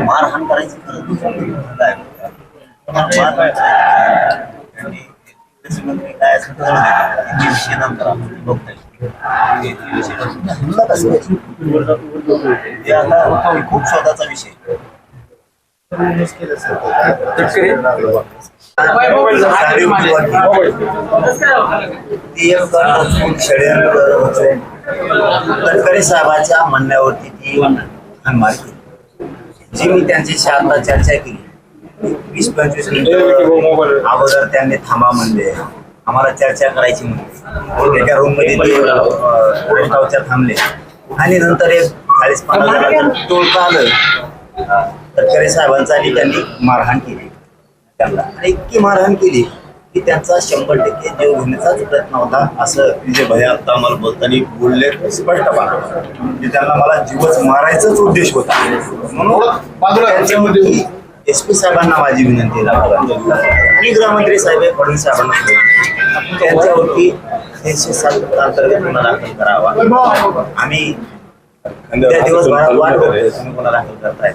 मारहाण करायची गरज नाही. मारहाण आणि कृषीमंत्री काय कळलं नाही. हे विषय नंतर आपण बघता येईल. हे विषय नंतर. हल्ला कसं व्हायचं? हे आता खूप शोधाचा विषय साधी उपवादी. ती एक रचून षडयंत्र रचून तटकरे साहेबाच्या म्हणण्यावरती ती हाणमार केली जी मी त्यांच्याशी आता चर्चा केली वीस पंचवीस मिनिटं अगोदर त्यांनी थांबा म्हणले आम्हाला चर्चा करायची म्हणले एका रूममध्ये ते थांबले. आणि नंतर एक चाळीस पन्नास टोळकं आलं. तटकरे साहेबांचा आणि त्यांनी मारहाण केली. त्यांना आणि इतकी मारहाण केली की त्यांचा शंभर टक्के जीव घेण्याचाच प्रयत्न होता असं विजय भैया आता आम्हाला बोलताना बोलले स्पष्टपणा की त्यांना मला जीवच मारायचाच उद्देश होता. म्हणून एस पी साहेबांना माझी विनंती आणि गृहमंत्री साहेब फडणवीस साहेबांना त्यांच्यावरती तीनशे सात अंतर्गत गुन्हा दाखल करावा. आम्ही त्या दिवसभरात वाट गुन्हा दाखल करताय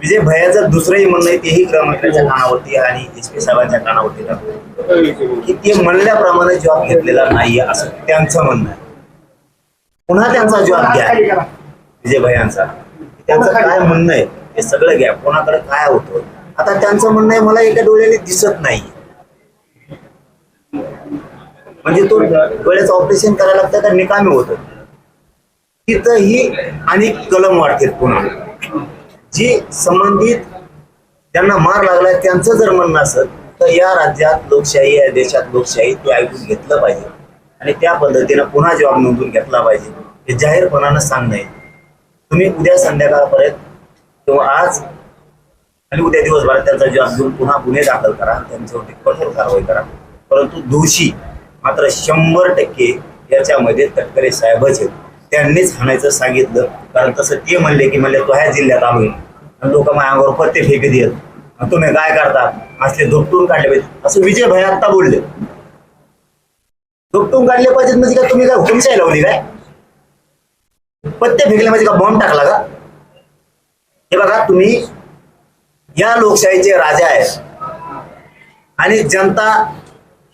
विजय भैयाचं दुसरंही म्हणणं आहे तेही गृहमंत्र्यांच्या कानावरती आणि एस पी साहेबांच्या कानावरती टाकतो की ते म्हणल्याप्रमाणे जॉब घेतलेला नाहीये असं त्यांचं म्हणणं आहे. पुन्हा त्यांचा जॉब घ्या. विजय भैयांचा. त्यांचं काय म्हणणं आहे? हे सगळं घ्या कोणाकडे काय होतं. आता त्यांचं म्हणणं आहे मला एका डोळ्याने दिसत नाही. म्हणजे तो डोळ्याचं ऑपरेशन करायला लागतं का निकामी होतं. तिथंही आणि कलम वाढतील पुन्हा. जी संबंधित त्यांना मार लागलाय त्यांचं जर म्हणणं असेल तर या राज्यात लोकशाही या देशात लोकशाही ते ऐकून घेतलं पाहिजे. आणि त्या पद्धतीनं पुन्हा जॉब नोंदवून घेतला पाहिजे. हे जाहीरपणानं सांगणं आहे. तुम्ही उद्या संध्याकाळपर्यंत तो आज आणि उद्या दिवसभरात त्यांचा जॉब घेऊन पुन्हा गुन्हे दाखल करा त्यांच्यावरती कठोर कारवाई करा. परंतु दोषी मात्र शंभर टक्के याच्यामध्ये तटकरे साहेबच आहेत. त्यांनीच हाणायचं सांगितलं. कारण तसं ते म्हणले की म्हणले तो ह्या जिल्ह्यात आलोय आणि लोक माझ्यावर अंगावर पत्ते फेकत देत आणि तुम्ही काय करतात असले दुपटून काढले पाहिजे असं विजय भाई आता बोलले. दुपटून काढले पाहिजेत म्हणजे काय? तुम्ही काय हुकुमशाही लावली काय? पत्ते फेकले म्हणजे का बॉम्ब टाकला का? हे बघा तुम्ही या लोकशाहीचे राजा आहेत. आणि जनता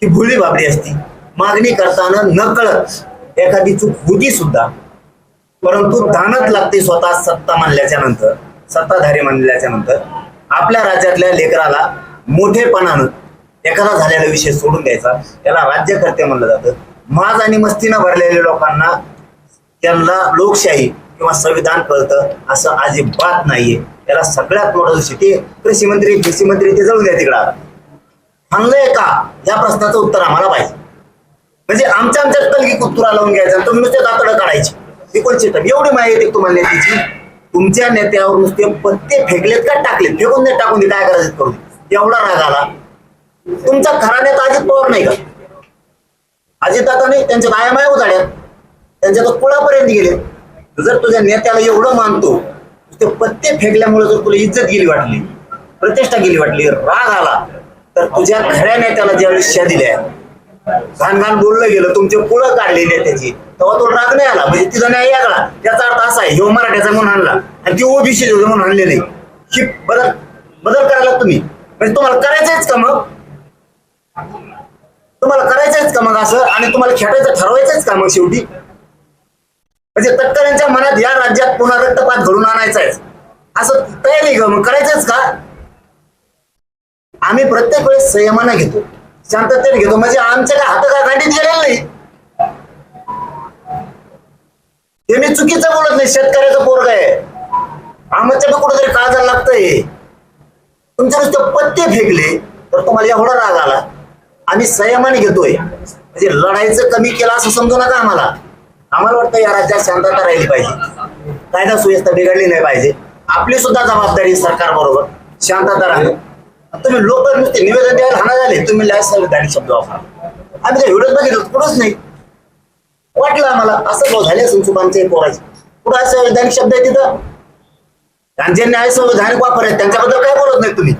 ही भोळी बाबडी असती. मागणी करताना नकळत एखादी चूक होती सुद्धा. परंतु दानत लागते स्वतः सत्ता मानल्याच्या नंतर सत्ताधारी मानल्याच्या नंतर. आपल्या राज्यातल्या लेकराला मोठेपणानं एखादा झालेला विषय सोडून द्यायचा. त्याला राज्यकर्ते म्हणलं जातं. माज आणि मस्तीनं भरलेल्या लोकांना त्यांना लोकशाही किंवा संविधान कळतं असं अजिबात नाहीये. त्याला सगळ्यात मोठं दोषी ते कृषी मंत्री कृषी मंत्री ते जळून द्या तिकडं. थांबलंय का? या प्रश्नाचं उत्तर आम्हाला पाहिजे. म्हणजे आमच्या आमच्या कलगी कुत्तुरा लावून घ्यायचा तुम्ही नुसते दातडं काढायची. एकोणशे टन? एवढी माहिती तुम्हाला नेत्याची. तुमच्या नेत्यावर नुसते पत्ते फेकलेत का टाकलेत? फेकून दे टाकून दे काय करायचं ते करू एवढा राग आला. तुमचा खरा नेता अजित पवार नाही का? अजित नाही त्यांच्या कायम आहे त्यांच्या तर कुळापर्यंत गेले जर तुझ्या नेत्याला एवढं मानतो ते पत्ते फेकल्यामुळे जर तुला इज्जत गेली वाटली प्रतिष्ठा गेली वाटली राग आला तर तुझ्या खऱ्या नेत्याला ज्यावेळेस शिक्षा दिल्या घाण घाण बोललं गेलं तुमचे पुळं काढली नेत्याची तेव्हा तो राग नाही आला. म्हणजे तिचा न्याय आला त्याचा अर्थ असा आहे ह्यो मराठ्याचा म्हणून आणला. आणि ती ओबीसी म्हणून आणले नाही ही बदल बदल करायला तुम्ही. म्हणजे तुम्हाला करायचंच का मग? तुम्हाला करायचंच का मग असं? आणि तुम्हाला खेटायचं ठरवायचंच का मग शेवटी? म्हणजे तटकऱ्यांच्या मनात या राज्यात पुन्हा रक्तपात घडून आणायचा आहे असं तयारी का मग करायचंच का? आम्ही प्रत्येक वेळेस संयमानं घेतो. शांततेने घेतो. म्हणजे आमच्या काय हात काय गांडीत गेलेलं नाही. ते मी चुकीचं बोलत नाही. शेतकऱ्याचं पोरग आहे. आमच्या कुठेतरी काळजाला लागतंय तुमच्या नुसते पत्ते फेकले तर तुम्हाला एवढा राग आला. आम्ही संयमाने घेतोय. म्हणजे लढायचं कमी केलं असं समजू नका आम्हाला. आम्हाला वाटतं या राज्यात शांतता राहिली पाहिजे. कायदा सुव्यवस्था बिघडली नाही पाहिजे. आपली सुद्धा जबाबदारी सरकार बरोबर. शांतता राहणं तुम्ही लोक नुसते निवेदन द्यायला हाना झाले. तुम्ही लाय संविधानिक शब्द वापरा. आम्ही ते व्हिडिओ बघितलं कुठंच नाही. वाटलं आम्हाला असं भाऊ झाले असून चुकांचे पोराचे. कुठं असं वैधानिक शब्द आहे तिथं? आणि जे न्याय संवैधानिक वापर आहेत. त्यांच्याबद्दल काय बोलत नाही तुम्ही?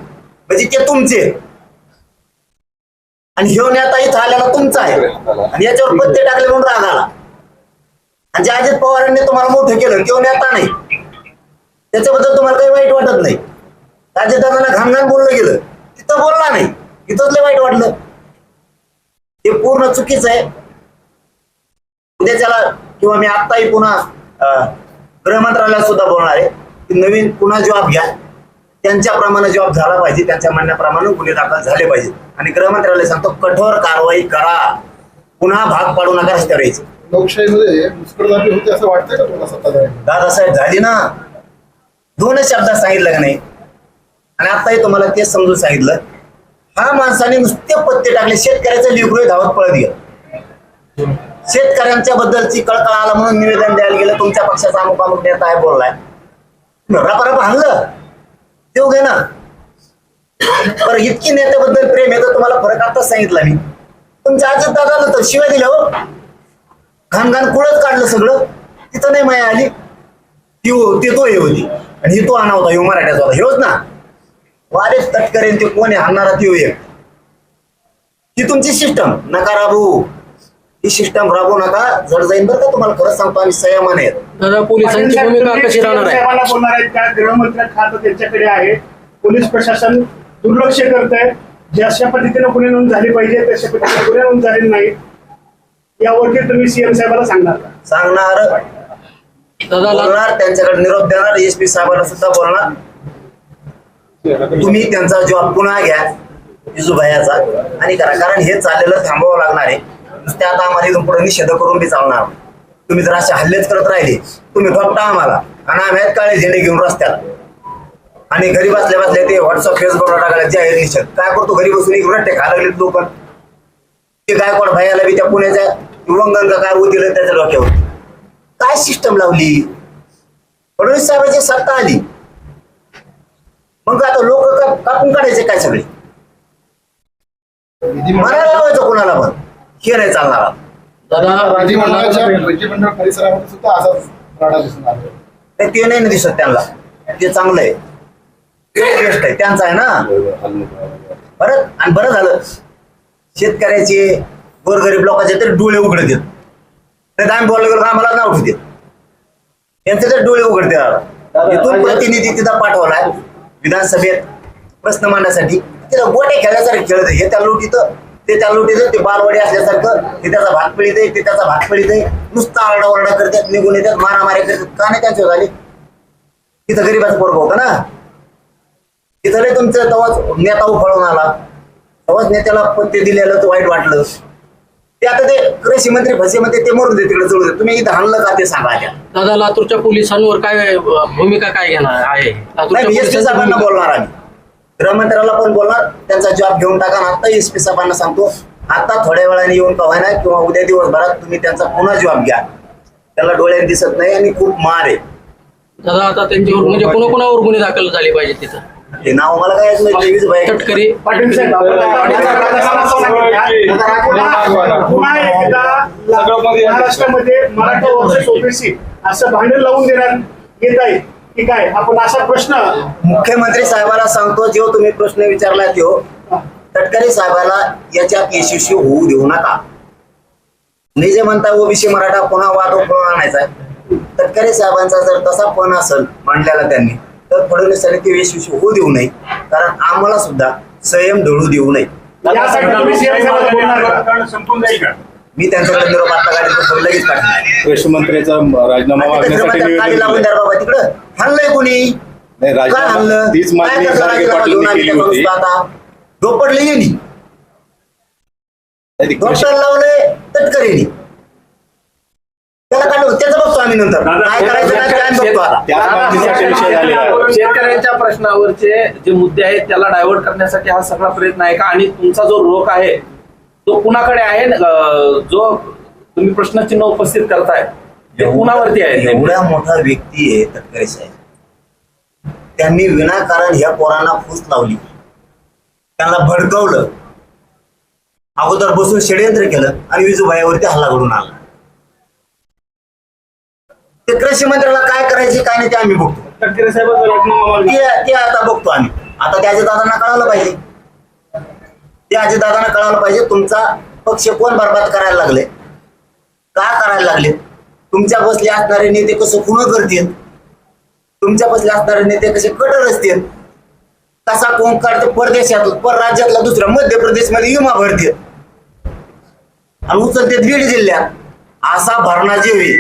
म्हणजे ते तुमचे. आणि ह्यो नेता इथं आल्याला तुमचा आहे. आणि याच्यावर पत्ते टाकले म्हणून राग आला. आणि जे अजित पवारांनी तुम्हाला मोठं केलं किंवा नेता नाही त्याच्याबद्दल तुम्हाला काही वाईट वाटत नाही. अजितदादांना घाणघाण बोललं गेलं तिथं बोलला नाही तिथंच लय वाईट वाटलं. हे पूर्ण चुकीचं आहे. उद्याच्याला किंवा मी आत्ताही पुन्हा गृहमंत्रालयात सुद्धा बोलणार आहे की नवीन पुन्हा जॉब घ्या. त्यांच्याप्रमाणे जॉब झाला पाहिजे त्यांच्या म्हणण्याप्रमाणे गुन्हे दाखल झाले पाहिजे. आणि गृहमंत्रालय सांगतो कठोर कारवाई करा. पुन्हा भाग पाडू नका रस्त्यावर लोकशाहीमध्ये मुस्करदाबी होते असं वाटतंय का तुम्हाला सत्ताधारी? दादासाहेब झाली ना. दोनच शब्दात सांगितलं का नाही? आणि आताही तुम्हाला तेच समजून सांगितलं. हा माणसाने नुसते पत्ते टाकले. शेतकऱ्याचं लिगुळे धावत पळत गेलं. शेतकऱ्यांच्या बद्दलची कळकळ आला म्हणून निवेदन द्यायला गेलं. तुमच्या पक्षाचा अमुक अमुक नेता आहे बोललाय. रपारप हाणलं. देऊ घे ना. बरं इतकी नेत्याबद्दल प्रेम आहे तर तुम्हाला फरक आताच सांगितला मी. तुमच्या आजच दादा तर शिवाय दिल्या हो. घाण घाण कुळच काढलं सगळं तिथं नाही माया आली. ती हो- ती तो हे होती. आणि ही तो आणा होता ह्यो मराठ्याचा होता. हेच ना? वारेच तटकरेन ते कोणी हाणणारा ती हो एक. ही तुमची सिस्टम नका राबू. ही सिस्टम राबू नका. जड जाईन बरं का तुम्हाला. खरंच सांगतो आम्ही संयमान आहेत. दादा पोलिसांची भूमिका कशी राहणार आहे? साहेबांना बोलणार आहेत का? गृहमंत्री खातं त्यांच्याकडे आहे. पोलीस प्रशासन दुर्लक्ष करत आहे जशा पद्धतीने गुन्हे नोंद झाली पाहिजे तशा पद्धतीने गुन्हे नोंद झालेले नाही यावरती तुम्ही सीएम साहेबांना सांगणार का? सांगणार. बोलणार त्यांच्याकडे निरोप देणार एस पी साहेबांना सुद्धा बोलणार. तुम्ही त्यांचा जॉब पुन्हा घ्या विजूभाईचा आणि करा. कारण हे चाललेलं थांबवावं लागणार आहे. नुसते आता आम्हाला इथून पुढे निषेध करून बी चालणार. तुम्ही जर असे हल्लेच करत राहिले तुम्ही धोपटा आम्हाला आणि आम्ही आहेत काळे झेंडे घेऊन रस्त्यात. आणि घरी बसल्या बसल्या ते व्हॉट्सअप फेसबुकला टाकले जाहीर निषेध. काय करतो? घरी बसून एक रट्टे खा लागले लोक. ते गायकवाड भाईला बी त्या पुण्याच्या काय होतील त्याच्या डोक्यावर? काय सिस्टम लावली? फडणवीस साहेबांची सत्ता आली. मग आता लोक कापून काढायचे काय सगळे? मारायला लावायचं कोणाला पण? हे नाही चालणार दादा विधिमंडळाच्या विधिमंडळ परिसरामध्ये सुद्धा असाच राडा दिसून आला. नाही ते नाही ना दिसत त्यांना. ते चांगलं आहे. ते बेस्ट आहे. त्यांचं आहे ना. बरं आणि बरं झालं. शेतकऱ्याचे गोरगरीब लोकांचे तरी डोळे उघडत येत नाही आम्ही बोललो गेलो आम्हाला नाव ठेवते यांचे तर डोळे उघडते इथून प्रतिनिधी तिथं पाठवलाय विधानसभेत प्रश्न मांडण्यासाठी. तिला गोटे खेळल्यासारखे खेळत आहे. हे त्या लुटीत ते त्या लुटीत ते बालवाडी असल्यासारखं हे त्याचा भात पिळीत आहे ते त्याचा भात पिळीत आहे. नुसता आरडाओरडा करतात निघून येतात मारामारी करतात. का नाही त्यांच्या झाली? तिथं गरीबाचं पोरग होतं ना? तिथं तुमचं तेव्हाच नेता उफळून आला. तेव्हाच नेत्याला पत्ते दिलेलं तर वाईट वाटलं. ते आता ते कृषी मंत्री फसे मध्ये ते मरून दे तिकडे दे तुम्ही इथं आणलं का ते सांगा आधी. दादा लातूरच्या पोलिसांवर काय अ, भूमिका काय घेणार आहे? लातूरच्या नाही एस पी पोलिसांची साहेबांना भूमिका- बोलणार आम्ही गृहमंत्र्याला पण बोलणार त्यांचा जॉब घेऊन टाका आणि आता एस पी साहेबांना सांगतो आता थोड्या वेळाने येऊन कवा ना किंवा उद्या दिवसभरात तुम्ही त्यांचा पुन्हा जॉब घ्या. त्याला डोळ्यात दिसत नाही आणि खूप मार आहे. दादा आता त्यांच्यावर म्हणजे कोणाकोणावर गुन्हे दाखल झाले पाहिजे तिथं? हे नाव मला काय नाही तेवीस भाई तटकरी. पाटील साहेब आपण पुन्हा पुन्हा एकदा महाराष्ट्रामध्ये मराठा वर्सेस ओबीसी असं भांडण लावून देण्यात येत आहे. की काय? आपण असा प्रश्न मुख्यमंत्री साहेबाला सांगतो जो तुम्ही प्रश्न विचारला तो तटकरे साहेबाला याच्यात यशस्वी होऊ देऊ नका. मी जे म्हणता ओबीसी मराठा पुन्हा वाद आणायचा आहे. तटकरे साहेबांचा जर तसा पण असेल मांडलेला त्यांनी तर फडणवीसांनी ते यशस्वी होऊ देऊ नये. कारण आम्हाला सुद्धा संयम ढळू देऊ नये. मी त्यांच्याकडे निरोप आता लगेच राजीनामा मागण्यासाठी निवेदन लावून दिलं. द्या बाबा तिकडं. हाणलंय कोणी? नाही राजीनामा तीच मागणी केली होती. आता? डॉक्टर लावले तटकरेनी त्याला काढलं त्याचं बघतो आम्ही नंतर. काय करायचं काय काय बघतो आता. शेतकऱ्यांच्या प्रश्नावरचे जे मुद्दे आहेत त्याला डायव्हर्ट करण्यासाठी हा सगळा प्रयत्न आहे का? आणि तुमचा जो रोख आहे तो कुणाकडे आहे? जो तुम्ही प्रश्नचिन्ह उपस्थित करताय ते कुणावरती आहे? एवढा मोठा व्यक्ती आहे तटकरे साहेब. त्यांनी विनाकारण ह्या पोरांना फूस लावली. त्यांना भडकवलं. अगोदर बसून षडयंत्र केलं आणि विजूभाईवरती हल्ला घडून आला ते कृषी मंत्र्याला काय करायचे काय नाही ते आम्ही बघतो. तटकरे साहेबांचा राजीनामा मागणी. ते ते आता बघतो आम्ही. आता त्या दादांना कळालं पाहिजे. ते दादांना कळालं पाहिजे तुमचा पक्ष कोण बरबाद करायला लागले? का करायला लागले? तुमच्या बसले असणारे नेते कसं खुणं करतील? तुमच्या बसले असणारे नेते कसे कटर असतील? कसा कोण काढते परदेशात परराज्यातला दुसऱ्या मध्य प्रदेशमध्ये विमा भरतील. आणि उचलते बीड जिल्ह्यात. असा भरणा जेवी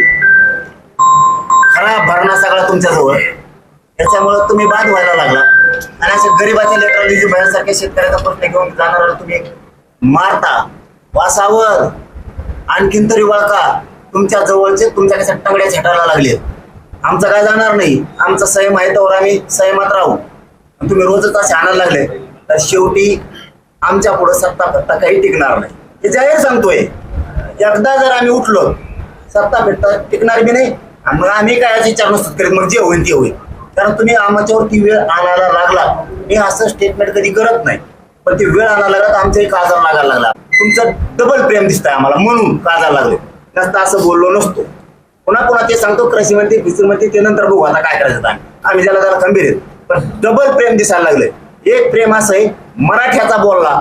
सगळा भरणा सगळा तुमच्याजवळ त्याच्यामुळे तुम्ही बाद व्हायला लागला. आणि अशा गरीबाच्या लेकरांनी भयासारख्या शेतकऱ्याचा प्रश्न घेऊन जाणारा तुम्ही मारता वासावर आणखीन तरी वळका. तुमच्या जवळचे तुमच्या कशा टंगड्या झटायला लागले. आमचं काय जाणार नाही. आमचा संयम आहे तर आम्ही संयमात राहू. तुम्ही रोजच असे आणायला लागले. तर शेवटी आमच्या पुढे सत्ता फत्ता काही टिकणार नाही. हे जाहीर सांगतोय. एकदा जर आम्ही उठलो सत्ता फेटता टिकणार बी नाही. आणि मग आम्ही काय विचार नसतो करत मग जे होईल ते होईल कारण तुम्ही आमच्यावरती वेळ आणायला लागला. मी असं स्टेटमेंट कधी करत नाही. पण ते वेळ आणायला लागत आमचाही काजार लागायला लागला. तुमचं डबल प्रेम दिसतंय आम्हाला म्हणून काजार लागलं. नसता असं बोललो नसतो. पुन्हा पुन्हा ते सांगतो कृषी मंत्री फिसर मंत्री ते नंतर बघू आता काय करायचं आम्ही आम्ही त्याला त्याला खंबीर आहेत. पण डबल प्रेम दिसायला लागले. एक प्रेम असं आहे मराठ्याचा बोलला.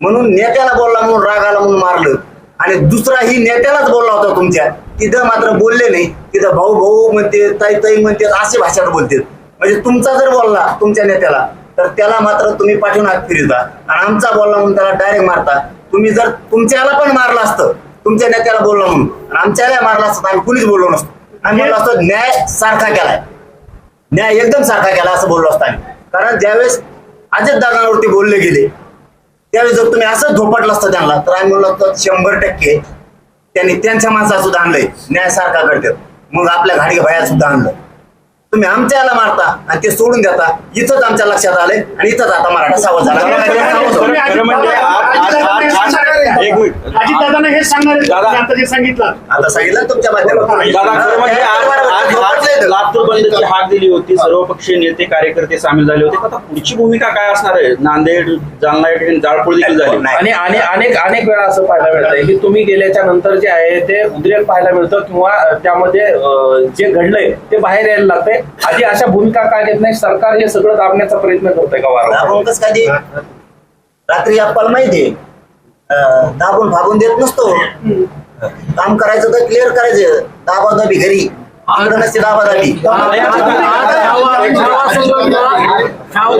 म्हणून नेत्याला बोलला म्हणून रागाला म्हणून मारलं. आणि दुसरा ही नेत्यालाच बोलला होता तुमच्या. तिथं मात्र बोलले नाही. तिथं भाऊ भाऊ म्हणते ताई ताई म्हणते असे भाषेत बोलते म्हणजे तुमचा जर बोलला तुमच्या नेत्याला तर त्याला मात्र तुम्ही पाठवून हात फिरता आणि आमचा बोलला म्हणून त्याला डायरेक्ट मारता. तुम्ही जर तुमच्याला पण मारलं असतं तुमच्या नेत्याला बोललो म्हणून आणि आमच्याला मारलं असतं आम्ही कुणीच बोललो नसतो. आम्ही बोललो असतो न्याय सारखा केलाय. न्याय एकदम सारखा केला असं बोललो असतो आम्ही. कारण ज्यावेळेस अजित दादांवरती बोलले गेले त्यावेळेस जर तुम्ही असं झोपटलं असतं त्यांना तर आम्ही म्हणलो असतो शंभर टक्के त्यांनी त्यांच्या माणसाला सुद्धा आणलंय. न्याय सारखा करतात मग आपल्या घाडगे भया सुद्धा आणलं. तुम्ही आमच्या याला मारता आणि ते सोडून देता. इथंच आमच्या लक्षात आलंय आणि इथंच आता मराठा सावध झाला. हे आज- सांगणार हे आता जे सांगितलं. आता सांगितलं ना तुमच्या माध्यमातून. लातूर बंदची हाक दिली होती सर्वपक्षीय नेते कार्यकर्ते सामील झाले होते. आता पुढची भूमिका काय असणार आहे? नांदेड जालना या ठिकाणी जाळपोळ देखील झाली. नाही. आणि आणि अनेक अनेक वेळा असं पाहायला मिळतं की तुम्ही गेल्याच्यानंतर जे आहे ते उद्रेक पाहायला मिळतं किंवा त्यामध्ये जे घडलंय ते बाहेर यायला लागतंय. आधी अशा भूमिका काय घेत नाही? सरकार हे सगळं दाबण्याचा प्रयत्न करतंय का? रात्री आपल्याला माहिती दाबून फाबून देत नसतो. काम करायचं तर क्लिअर करायचं. दाबा दाबी घरी. इकडं नसते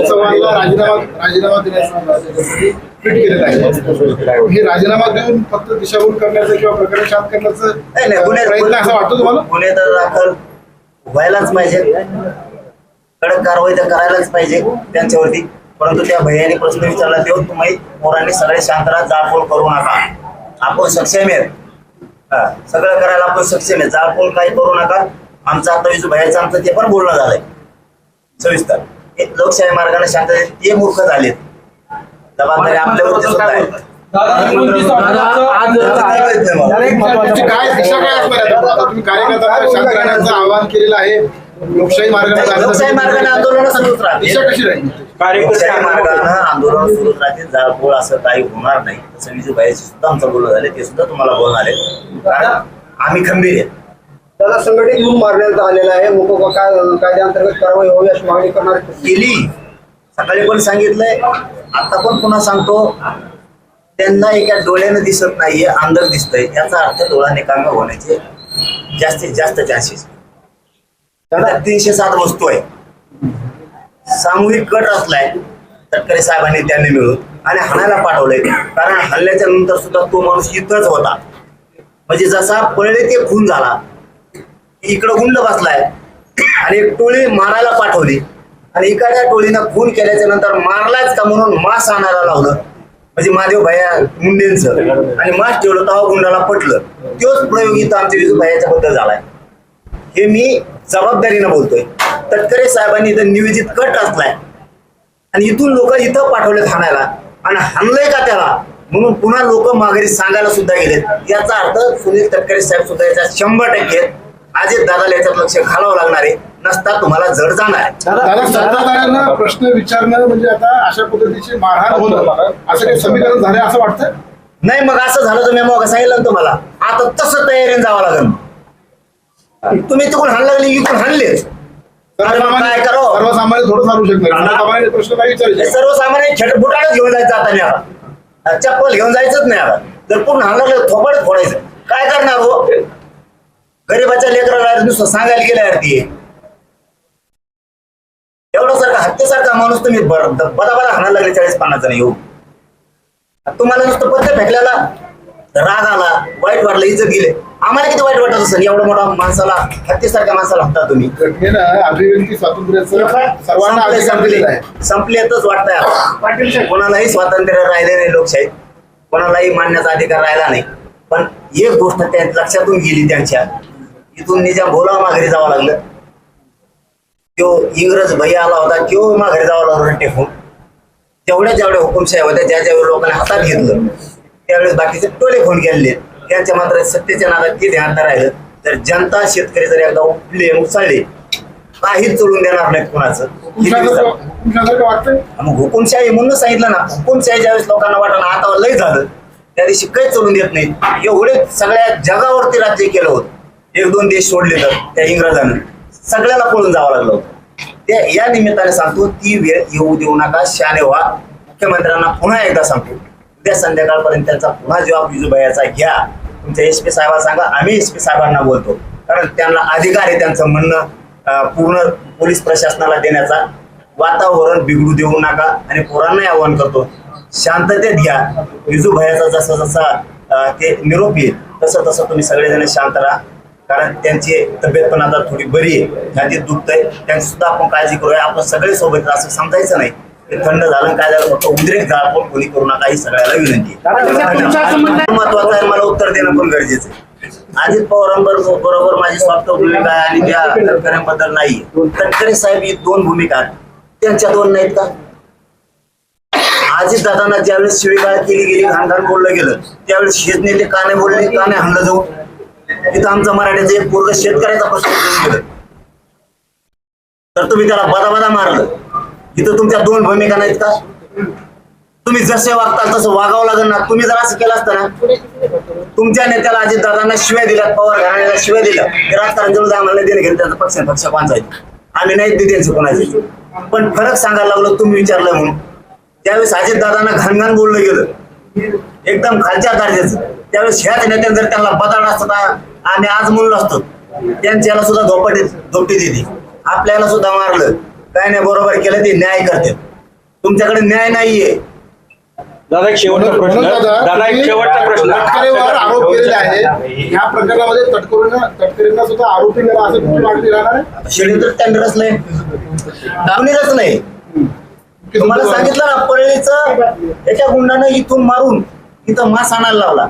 चव्हाणला राजीनामा राजीनामा देण्यासाठी ट्विट केलेलं आहे हे राजीनामा देऊन फक्त दिशाभूल करण्याचं किंवा प्रकरण शांत करण्याचं नाही प्रयत्न असं वाटतो तुम्हाला गुन्हे तर दाखल व्हायलाच पाहिजे. कडक कारवाई तर करायलाच पाहिजे त्यांच्यावरती. परंतु त्या भैयाने प्रश्न विचारला तेव्हा तुम्ही मोरांनी सगळे शांतरात जाळपोळ करू नका. आपण सक्षम आहेत. सगळं करायला आपण सक्षम आहे. जाळपोळ काही करू नका. आमचं आता विजू भैयाचं आमचं ते पण बोलणं झालंय. सविस्तर. हे लोकशाही मार्गाने शांत ते मूर्ख झालेत. जबाबदारी आपल्यावरती सुद्धा आहे. आज तुमची काय दिशा काय असणार आहे? आता तुम्ही कार्यकर्त्यांना शांत राहण्याचं आवाहन केलेलं आहे. लोकशाही मार्गाने लोकशाही मार्गाने आंदोलन सुरूच दिशा राहते. कशी राहील? कार्यकर्ते आंदोलन सुरूच राहतील जाळपोळ असं काही होणार नाही. तसं विजू भाईशी सुद्धा आमचं बोलणं झाले ते सुद्धा तुम्हाला बोलणार आहे कारण आम्ही खंबीर आहेत त्याला संघटित म्हणून मारण्यात आलेला आहे. मुको काय कायद्याअंतर्गत कारवाई व्हावी अशी मागणी करणार केली. सकाळी पण सांगितलंय? आता पण पुन्हा सांगतो? त्यांना एका डोळ्यानं दिसत नाहीये अंधक दिसतंय. याचा अर्थ डोळा निकामी होण्याचे जास्तीत जास्त चान्सेस त्याला तीनशे सात वस्तू आहे. सामूहिक कट असलाय तटकरे साहेबांनी त्यांनी मिळून आणि हाणायला पाठवलंय. कारण हल्ल्याच्या नंतर सुद्धा तो माणूस इथंच होता. म्हणजे जसा पळले ते खून झाला. इकडं गुंड बसलाय. आणि एक टोळी मारायला पाठवली. आणि इकडच्या टोळीनं खून केल्याच्यानंतर मारलाच का म्हणून मास आणायला लावलं. म्हणजे महादेव भैया मुंडेंचं. आणि मास ठेवलं तेव्हा गुंडाला पटलं. तोच प्रयोग इथं आमच्या विजू भैयाच्या बद्दल झालाय. हे मी जबाबदारीनं बोलतोय. तटकरे साहेबांनी इथं नियोजित कट असलाय. आणि इथून लोक इथं पाठवले ठाण्याला आणि हाणलंय का त्याला? म्हणून पुन्हा लोक माघारी सांगायला सुद्धा गेलेत. याचा अर्थ सुनील तटकरे साहेब सुद्धा याच्यात शंभर टक्के. अजित दादाला याच्यात लक्ष घालावं लागणार आहे. नसता तुम्हाला जड जाणार प्रश्न विचारणं म्हणजे आता अशा पद्धतीची मारहाण होणं. असं काही समीकरण झालं असं वाटतं नाही मग असं झालं तर मी मग सांगितलं ना तुम्हाला. आता तसं तयारीने जावं लागेल. तुम्ही तिकडून हाण लागले इकडून हाणलेच. काय सर्वसामान्य थोडं सांगू शकणार सर्वसामान्य प्रश्न काय विचारायचे सर्वसामान्य बुटाळच घेऊन जायचं आता नाही आता चप्पल घेऊन जायचंच नाही आता जर पूर्ण हाण लागलं थोपाडच फोडायचं. काय करणार हो? गरीबाच्या लेकराला नुसतं सांगायला गेलं यार ती. एवढा सारखा हत्तीसारखा माणूस तुम्ही बदा बदा हाणायला लागले चाळीस पन्नास जण येऊ तुम्हाला नुसतं पत्ते फेकल्याला राग आला वाईट वाटलं इज्जत गेले. आम्हाला किती वाईट वाटत असेल? एवढा मोठा माणसाला हत्तीसारख्या माणसाला हत्ता तुम्ही. घटनेनं अभिव्यक्ती स्वातंत्र्याचं सर्वांना संपले अधिकार दिलेला आहे. संपले संपलेतच वाटतंय आता. पाटील साहेब कोणालाही स्वातंत्र्य राहिले नाही लोकशाहीत. कोणालाही मानण्याचा अधिकार राहिला नाही. पण एक गोष्ट त्या लक्षातून गेली त्यांच्या. इथून निजाम भोला माघारी जावं लागलं. तो इंग्रज भैया आला होता तो माघारी जावं लागलं टेकून तेवढ्या जेवढ्या हुकुमशाही होत्या ज्या ज्या लोकांनी हातात घेतलं त्यावेळेस बाकीचे टोले फोन केलेले. त्यांच्या मात्र सत्तेच्या नादात ते ध्यान नाही राहिलं. तर जनता शेतकरी जर एकदा उठले उसळले काहीच चलून देणार नाही कोणाचं. किती मग हुकुमशाही म्हणून सांगितलं ना हुकुमशाही ज्यावेळेस लोकांना वाटलं आता लय झालं. त्या दिवशी काही चलून देत नाही एवढे सगळ्या जगावरती राज्य केलं होतं. एक दोन देश सोडले तर त्या इंग्रजानं. सगळ्याला पळून जावं लागलं होतं. त्या या निमित्ताने सांगतो ती वेळ येऊ देऊ नका शाने व्हा. मुख्यमंत्र्यांना पुन्हा एकदा सांगतो. उद्या संध्याकाळपर्यंत त्यांचा पुन्हा जबाब विजूभाईचा घ्या. तुमच्या एस पी साहेबांना सांगा आम्ही एस पी साहेबांना बोलतो. कारण त्यांना अधिकार आहे त्यांचं म्हणणं पूर्ण पोलीस प्रशासनाला देण्याचा. वातावरण बिघडू देऊ नका आणि पोरांनाही आवाहन करतो शांततेत घ्या. विजू जसं जसा जसा ते निरोप येईल तसं तसं तुम्ही सगळेजण शांत राहा. कारण त्यांची तब्येत पण आता थोडी बरी आहे. दुखत आहे त्यांची सुद्धा आपण काळजी करूया. आपण सगळे सोबत असं समजायचं नाही. ते थंड झालं काय झालं? फक्त उद्रेक पण कोणी करू नका ही सगळ्याला विनंती आहे. महत्वाचं आहे मला उत्तर देणं पण गरजेचं आहे. अजित पवारांबरोबर बरोबर माझी स्वार्थ भूमिका आहे आणि त्या तटकऱ्यांबद्दल नाही तटकरे साहेब ही दोन भूमिका आहेत. त्यांच्या दोन नाहीत का? अजित दादांना ज्यावेळेस शिवीगाळ केली गेली घाणघाण बोललं गेलं त्यावेळेस शेत नेते का नाही बोलले का नाही जाऊ इथं आमचं मराठ्याचं एक पूर्ण शेतकऱ्याचा प्रश्न तर तुम्ही त्याला बदा बदा मारलं. इथं तुमच्या दोन भूमिका नाहीत का? तुम्ही जसे वागताल तसं वागावं लागेल ना. तुम्ही जर असं केलं असतं ना तुमच्या नेत्याला अजित दादांना शिव्या दिल्या पवार घराण्याला शिव्या दिल्या ते राजकारण जवळ आम्हाला नाही देणं त्यांचा पक्ष पक्ष आहे आम्ही नाही ते त्यांचं कोणाचे. पण फरक सांगायला लागलो तुम्ही विचारलं म्हणून. त्यावेळेस अजित दादांना घाणघाण बोललं गेलं. एकदम खालच्या दर्जाचं. त्यावेळेस ह्याच नेत्यानं जर त्यांना बदल असतं आम्ही आज म्हणलो असतो. त्यांच्याला सुद्धा धोपटी धोपटी दिली. आपल्याला सुद्धा मारलं. काय नाही बरोबर केलं ते न्याय करते तुमच्याकडे न्याय नाहीये. दादा एक शेवटचा प्रश्न. म्हणून दादा एक शेवटचा प्रश्न. तटकरेवर आरोप केलेले आहे या प्रकरणामध्ये तटकरींना तटकरींना सुद्धा आरोपी करा असं तुमची मागणी राहणार आहे? षडयंत्र त्यांनी रचलंय. कोणी रचलंय. की तुम्हाला तुमचं- सांगितलं ना परळीचं एका गुंडानं इथून मारून इथं मास आणायला लावला.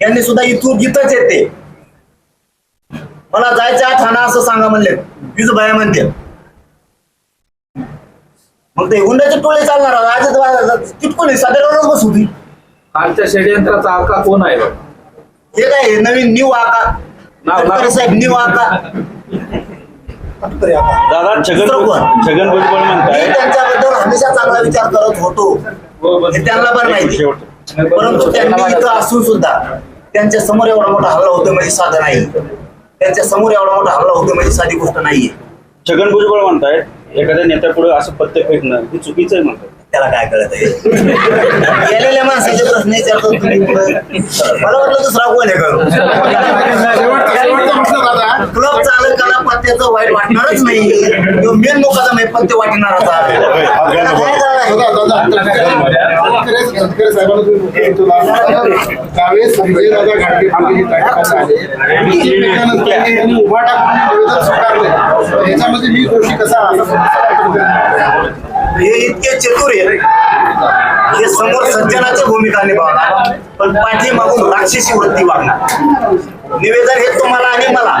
यांनी सुद्धा इथून इथंच येते. मला जायचं आहे ठाणा असं सांगा म्हणले. विजूबाई म्हणते मग ते गुंडाचे टोळे चालणार आज चिटकून साधारणच बसू ती आजच्या षडयंत्राचा आका कोण आहे बघ? हे काय हे नवीन न्यू आका नाव- तटकरे साहेब न्यू आका दादा छगन दुसरं कोण? छगन भुजबळ मी म्हणताय त्यांच्याबद्दल हमेशा चांगला विचार करत होतो. हे त्यांना पण माहिती. शेवटचं. परंतु त्यांनी इथं असून सुद्धा त्यांच्यासमोर एवढा मोठा हल्ला होतो म्हणजे साधं नाही. त्यांच्यासमोर एवढा मोठा हल्ला होतो म्हणजे साधी गोष्ट नाहीये. छगन भुजबळ म्हणताय. एखाद्या नेत्यापुढे असं पत्ते फेकणं हे चुकीचं आहे म्हणतात. त्याला काय कळत आहे? गेलेल्या माणसाचे प्रश्न विचारतो तुम्ही. मला वाटलं दुसरा कोण आहे करू क्लब चालकाला पत्त्याचं वाईट वाटणारच नाही. तो मेन मुखाचा नाही पत्ते वाटणारच ही त्यांनी उभा टाकून याच्यामध्ये मी दोषी कसा हे इतके चतुर आहे हे समोर सज्जनाच भूमिका निभावणार. पण पाठीमागून राक्षसी वृत्ती वागणार निवेदन हे तुम्हाला आणि मला.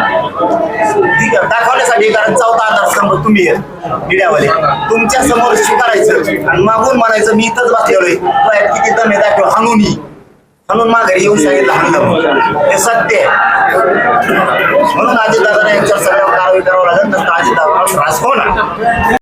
दाखवण्यासाठी कारण चौथा आधारस्तंभ तुम्ही मीडियावाले. तुमच्यासमोर स्वीकारायचं आणि मागून म्हणायचं मी इथंच बसलेलोय किती दम हे दाखव हनून. म्हणून माघारी येऊन सांगितलं हाणलं हे सत्य म्हणून अजितदादा यांच्यावर सगळ्यावर कारवाई करावं लागेल तर अजितदादा त्रास होणार.